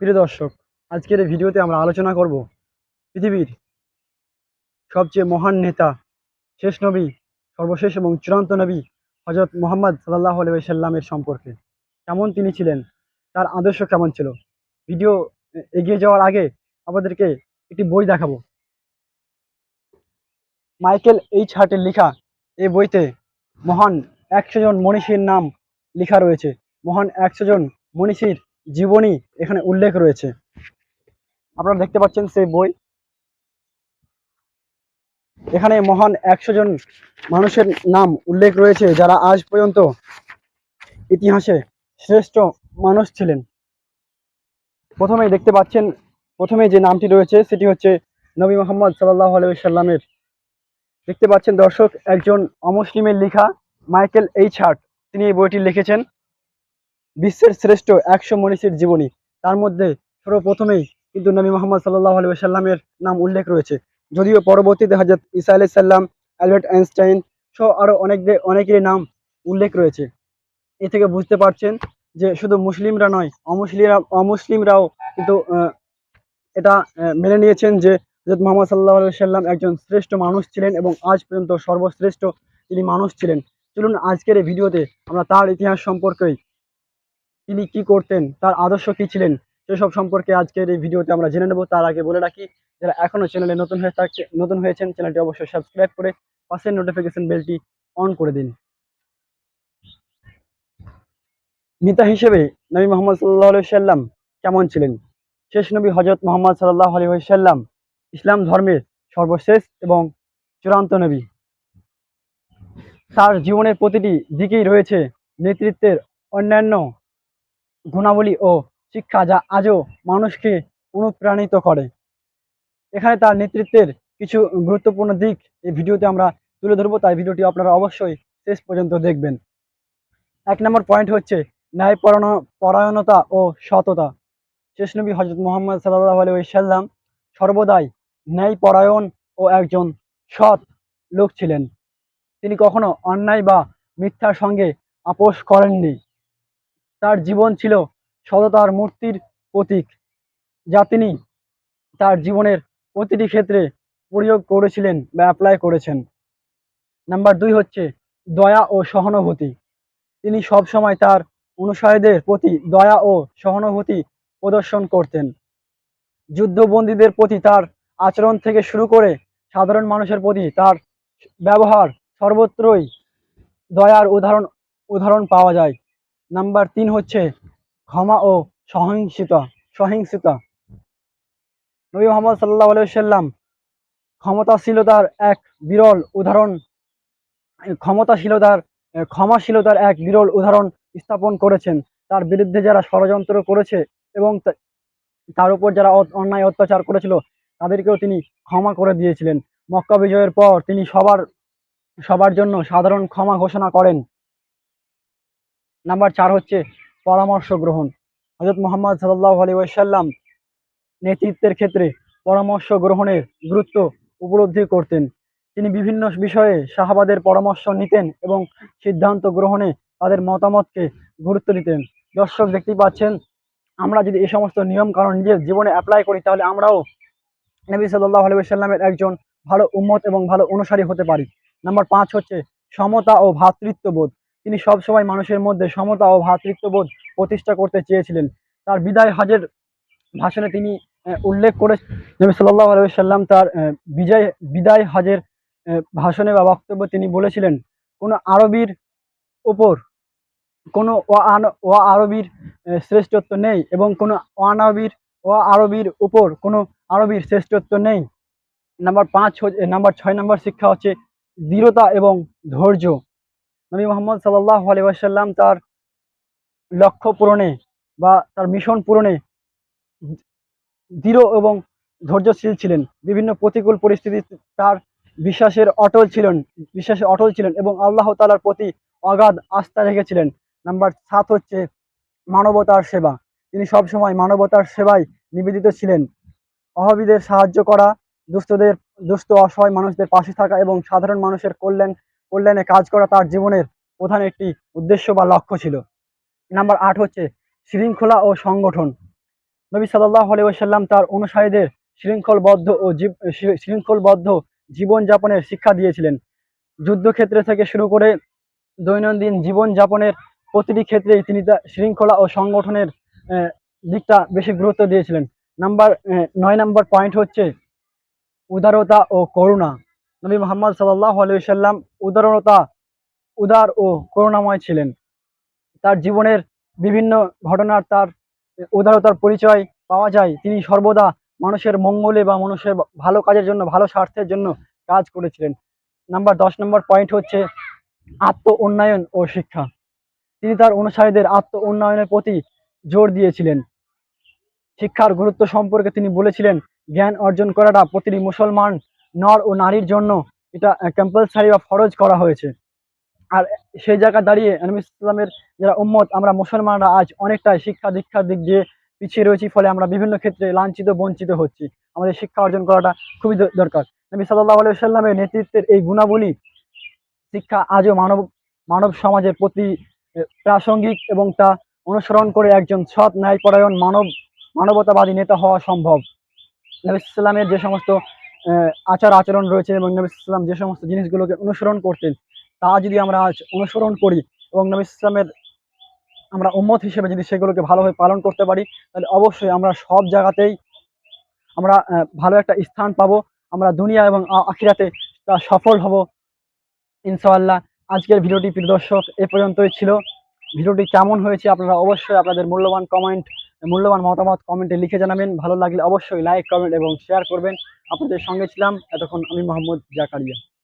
প্রিয় দর্শক, আজকের এই ভিডিওতে আমরা আলোচনা করব পৃথিবীর সবচেয়ে মহান নেতা, শেষ নবী, সর্বশেষ এবং চূড়ান্ত নবী হজরত মোহাম্মদ সাল্লাহ আলাইসাল্লামের সম্পর্কে। কেমন তিনি ছিলেন, তার আদর্শ কেমন ছিল? ভিডিও এগিয়ে যাওয়ার আগে আমাদেরকে একটি বই দেখাবো। মাইকেল এইচ হার্টের লেখা এই বইতে মহান একশো জন মনীষীর নাম লেখা রয়েছে। মহান একশো জন মনীষীর জীবনী এখানে উল্লেখ রয়েছে। আপনারা দেখতে পাচ্ছেন সেই বই। এখানে মহান একশো জন মানুষের নাম উল্লেখ রয়েছে, যারা আজ পর্যন্ত ইতিহাসে শ্রেষ্ঠ মানুষ ছিলেন। প্রথমেই দেখতে পাচ্ছেন প্রথমে যে নামটি রয়েছে সেটি হচ্ছে নবী মোহাম্মদ সাল্লাহ আলাইসাল্লামের দেখতে পাচ্ছেন দর্শক, একজন অমুসলিমের লেখা মাইকেল এইচ হার্ট, তিনি এই বইটি লিখেছেন। বিশ্বের শ্রেষ্ঠ একশো মনীষীর জীবনী। তার মধ্যে সর্বপ্রথমেই কিন্তু নবী মোহাম্মদ সাল্লাহ আলু সাল্লামের নাম উল্লেখ রয়েছে। যদিও পরবর্তীতে হজরত ইসা আলি সাল্লাম অ্যালবার্ট আইনস্টাইন সহ আরও অনেক অনেকেরই নাম উল্লেখ রয়েছে। এ থেকে বুঝতে পারছেন যে শুধু মুসলিমরা নয়, অমুসলিমরা, অমুসলিমরাও কিন্তু এটা মেনে নিয়েছেন যে হজরত মোহাম্মদ সাল্লাহ সাল্লাম একজন শ্রেষ্ঠ মানুষ ছিলেন এবং আজ পর্যন্ত সর্বশ্রেষ্ঠ তিনি মানুষ ছিলেন। চলুন আজকের এই ভিডিওতে আমরা তার ইতিহাস সম্পর্কেই তিনি কি করতেন, তার আদর্শ কি ছিলেন, সেসব সম্পর্কে আজকের এই ভিডিওতে আমরা জেনে নেব। তার আগে বলে রাখি, যারা এখনও চ্যানেলে নতুন হয়ে থাকছে, নতুন হয়েছেন চ্যানেলটি অবশ্যই সাবস্ক্রাইব করে পাশের নোটিফিকেশন বেলটি অন করে দিন। নেতা হিসেবে নবী মোহাম্মদ সাল্লাহ আলি সাল্লাম কেমন ছিলেন? শেষ নবী হজরত মোহাম্মদ সাল্লাহ আলী সাল্লাম ইসলাম ধর্মের সর্বশেষ এবং চূড়ান্ত নবী। তার জীবনের প্রতিটি দিকেই রয়েছে নেতৃত্বের অন্যান্য গুণাবলী ও শিক্ষা যা আজও মানুষকে অনুপ্রাণিত করে। এখানে তার নেতৃত্বের কিছু গুরুত্বপূর্ণ দিক এই ভিডিওতে আমরা তুলে ধরবো, তাই ভিডিওটি আপনারা অবশ্যই শেষ পর্যন্ত দেখবেন। এক নম্বর পয়েন্ট হচ্ছে ন্যায় পরায়ণ- পরায়ণতা ও সততা। শেষ নবী হজরত মোহাম্মদ সাল্লাহ আলী সাল্লাম সর্বদাই ন্যায় পরায়ণ ও একজন সৎ লোক ছিলেন। তিনি কখনো অন্যায় বা মিথ্যার সঙ্গে আপোষ করেননি। তার জীবন ছিল সততার মূর্তির প্রতীক, যা তিনি তার জীবনের প্রতিটি ক্ষেত্রে প্রয়োগ করেছিলেন বা অ্যাপ্লাই করেছেন। নাম্বার দুই হচ্ছে দয়া ও সহানুভূতি। তিনি সবসময় তার অনুসারীদের প্রতি দয়া ও সহানুভূতি প্রদর্শন করতেন। যুদ্ধবন্দীদের প্রতি তার আচরণ থেকে শুরু করে সাধারণ মানুষের প্রতি তার ব্যবহার সর্বত্রই দয়ার উদাহরণ উদাহরণ পাওয়া যায়। নাম্বার তিন হচ্ছে ক্ষমা ও সহিংসতা সহিংসতা। নবী মোহাম্মদ সাল্লাহ সাল্লাম ক্ষমতাশীলতার এক বিরল উদাহরণ, ক্ষমতাশীলতার, ক্ষমাশীলতার এক বিরল উদাহরণ স্থাপন করেছেন। তার বিরুদ্ধে যারা ষড়যন্ত্র করেছে এবং তার উপর যারা অন্যায় অত্যাচার করেছিল, তাদেরকেও তিনি ক্ষমা করে দিয়েছিলেন। মক্কা বিজয়ের পর তিনি সবার সবার জন্য সাধারণ ক্ষমা ঘোষণা করেন। নাম্বার চার হচ্ছে পরামর্শ গ্রহণ। হজরত মোহাম্মদ সাল্লাহ আলী ওয়াসাল্লাম নেতৃত্বের ক্ষেত্রে পরামর্শ গ্রহণের গুরুত্ব উপলব্ধি করতেন। তিনি বিভিন্ন বিষয়ে সাহাবাদের পরামর্শ নিতেন এবং সিদ্ধান্ত গ্রহণে তাদের মতামতকে গুরুত্ব দিতেন। দর্শক দেখতেই পাচ্ছেন, আমরা যদি এই সমস্ত নিয়ম কারণ নিজের জীবনে অ্যাপ্লাই করি, তাহলে আমরাও নবী সাল্লাহ আলী সাল্লামের একজন ভালো উম্মত এবং ভালো অনুসারী হতে পারি। নাম্বার পাঁচ হচ্ছে সমতা ও ভ্রাতৃত্ববোধ তিনি সবসময় মানুষের মধ্যে সমতা ও ভ্রাতৃত্ববোধ প্রতিষ্ঠা করতে চেয়েছিলেন। তার বিদায় হাজের ভাষণে তিনি উল্লেখ করে নবী সাল্লাহ আলী সাল্লাম তার বিজয়, বিদায় হাজের ভাষণে বা বক্তব্য তিনি বলেছিলেন, কোনো আরবির ওপর কোনো ও আরবির শ্রেষ্ঠত্ব নেই এবং কোনো অনাবির ও আরবির উপর কোনো আরবির শ্রেষ্ঠত্ব নেই। নাম্বার পাঁচ নাম্বার ছয় নাম্বার শিক্ষা হচ্ছে দৃঢ়তা এবং ধৈর্য। নবী মোহাম্মদ সাল্লাহ আলী ওয়াসাল্লাম তার লক্ষ্য পূরণে বা তার মিশন পূরণে দৃঢ় এবং ধৈর্যশীল ছিলেন। বিভিন্ন প্রতিকূল পরিস্থিতিতে তার বিশ্বাসের অটল ছিলেন, বিশ্বাসে অটল ছিলেন এবং আল্লাহ তালার প্রতি অগাধ আস্থা রেখেছিলেন। নাম্বার সাত হচ্ছে মানবতার সেবা। তিনি সবসময় মানবতার সেবায় নিবেদিত ছিলেন। অভাবীদের সাহায্য করা, দুস্থদের, দুস্থ, অসহায় মানুষদের পাশে থাকা এবং সাধারণ মানুষের কল্যাণ কল্যাণে কাজ করা তার জীবনের প্রধান একটি উদ্দেশ্য বা লক্ষ্য ছিল। নাম্বার আট হচ্ছে শৃঙ্খলা ও সংগঠন। নবী সাল্লাহ আলাইসাল্লাম তার অনুসারীদের শৃঙ্খলবদ্ধ ও জীব- শৃঙ্খলবদ্ধ জীবনযাপনের শিক্ষা দিয়েছিলেন। যুদ্ধক্ষেত্রে থেকে শুরু করে দৈনন্দিন জীবনযাপনের প্রতিটি ক্ষেত্রেই তিনি তা শৃঙ্খলা ও সংগঠনের দিকটা বেশি গুরুত্ব দিয়েছিলেন। নাম্বার নয় নাম্বার পয়েন্ট হচ্ছে উদারতা ও করুণা। নবী মোহাম্মদ সাল্লাহ আলাইসাল্লাম উদারতা, উদার ও করুণাময় ছিলেন। তার জীবনের বিভিন্ন ঘটনার তার উদারতার পরিচয় পাওয়া যায়। তিনি সর্বদা মানুষের মঙ্গলে বা মানুষের ভালো কাজের জন্য, ভালো স্বার্থের জন্য কাজ করেছিলেন। নাম্বার দশ, নম্বর পয়েন্ট হচ্ছে আত্ম উন্নয়ন ও শিক্ষা। তিনি তার অনুসারীদের আত্ম উন্নয়নের প্রতি জোর দিয়েছিলেন। শিক্ষার গুরুত্ব সম্পর্কে তিনি বলেছিলেন, জ্ঞান অর্জন করাটা প্রতিটি মুসলমান নর ও নারীর জন্য এটা কম্পালসারি বা ফরজ করা হয়েছে। আর সেই জায়গা দাঁড়িয়ে নবী ইসলামের যারা উম্মত, আমরা মুসলমানরা আজ অনেকটাই শিক্ষা দীক্ষার দিক দিয়ে পিছিয়ে রয়েছি, ফলে আমরা বিভিন্ন ক্ষেত্রে লাঞ্ছিত, বঞ্চিত হচ্ছি। আমাদের শিক্ষা অর্জন করাটা খুবই দরকার। নবী সাল্লাহ আলাইসাল্লামের নেতৃত্বের এই গুণাবলী শিক্ষা আজও মানব মানব সমাজের প্রতি প্রাসঙ্গিক এবং তা অনুসরণ করে একজন সৎ ন্যায়পরায়ণ মানব, মানবতাবাদী নেতা হওয়া সম্ভব। নবী ইসলামের যে সমস্ত আচার আচরণ রয়েছে এবং নবী ইসলাম যে সমস্ত জিনিসগুলোকে অনুসরণ করতেন, তা যদি আমরা আজ অনুসরণ করি এবং নবী ইসলামের আমরা উম্মত হিসেবে যদি সেগুলোকে ভালোভাবে পালন করতে পারি, তাহলে অবশ্যই আমরা সব জায়গাতেই আমরা ভালো একটা স্থান পাবো, আমরা দুনিয়া এবং আখিরাতে তা সফল হব, ইনশাআল্লাহ। আজকের ভিডিওটি প্রিয় দর্শক, এ পর্যন্তই ছিল। ভিডিওটি কেমন হয়েছে আপনারা অবশ্যই আপনাদের মূল্যবান কমেন্ট মূল্যবান মতামত কমেন্টে লিখে জানাবেন। ভালো লাগলে অবশ্যই লাইক কমেন্ট এবং শেয়ার করবেন। আপনাদের সঙ্গে ছিলাম, এতক্ষণ আমি মোহাম্মদ জাকারিয়া।